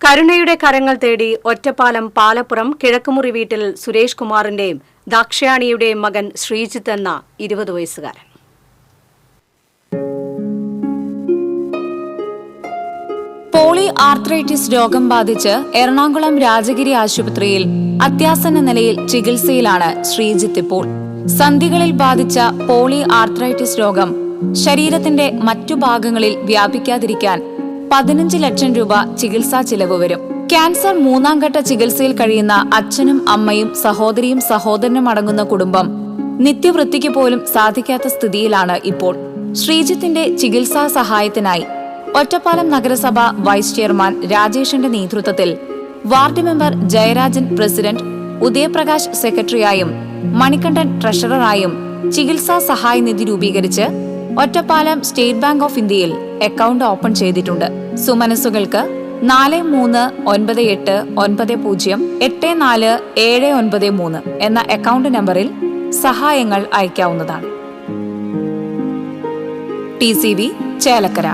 കരുണയുടെ കരങ്ങൾ തേടി ഒറ്റപ്പാലം പാലപ്പുറം കിഴക്കുമുറി വീട്ടിൽ സുരേഷ് കുമാറിന്റെയും ദാക്ഷാണിയുടെയും മകൻ ശ്രീജിത്ത് എന്ന ഇരുപത് വയസ്സുകാരൻ. പോളി ആർത്രൈറ്റിസ് രോഗം ബാധിച്ച് എറണാകുളം രാജഗിരി ആശുപത്രിയിൽ അത്യാസന്ന നിലയിൽ ചികിത്സയിലാണ് ശ്രീജിത്ത് ഇപ്പോൾ. സന്ധികളിൽ ബാധിച്ച പോളി ആർത്രൈറ്റിസ് രോഗം ശരീരത്തിന്റെ മറ്റു ഭാഗങ്ങളിൽ വ്യാപിക്കാതിരിക്കാൻ പതിനഞ്ച് ലക്ഷം രൂപ ചികിത്സാ ചിലവ് വരും. ക്യാൻസർ മൂന്നാം ഘട്ട ചികിത്സയിൽ കഴിയുന്ന അച്ഛനും അമ്മയും സഹോദരിയും സഹോദരനും അടങ്ങുന്ന കുടുംബം നിത്യവൃത്തിക്ക് പോലും സാധിക്കാത്ത സ്ഥിതിയിലാണ് ഇപ്പോൾ. ശ്രീജിത്തിന്റെ ചികിത്സാ സഹായത്തിനായി ഒറ്റപ്പാലം നഗരസഭ വൈസ് ചെയർമാൻ രാജേഷിന്റെ നേതൃത്വത്തിൽ ward member Jayarajan president Udayaprakash സെക്രട്ടറിയായും Manikandan ട്രഷററായും ചികിത്സാ സഹായ നിധി രൂപീകരിച്ച് ഒറ്റപ്പാലം സ്റ്റേറ്റ് ബാങ്ക് ഓഫ് ഇന്ത്യയിൽ അക്കൗണ്ട് ഓപ്പൺ ചെയ്തിട്ടുണ്ട്. സുമനസുകൾക്ക് നാല് മൂന്ന് ഒൻപത് എട്ട് ഒൻപത് പൂജ്യം എട്ട് നാല് ഏഴ് ഒൻപത് മൂന്ന് എന്ന അക്കൗണ്ട് നമ്പറിൽ സഹായങ്ങൾ അയക്കാവുന്നതാണ്. T C V Chelakkara.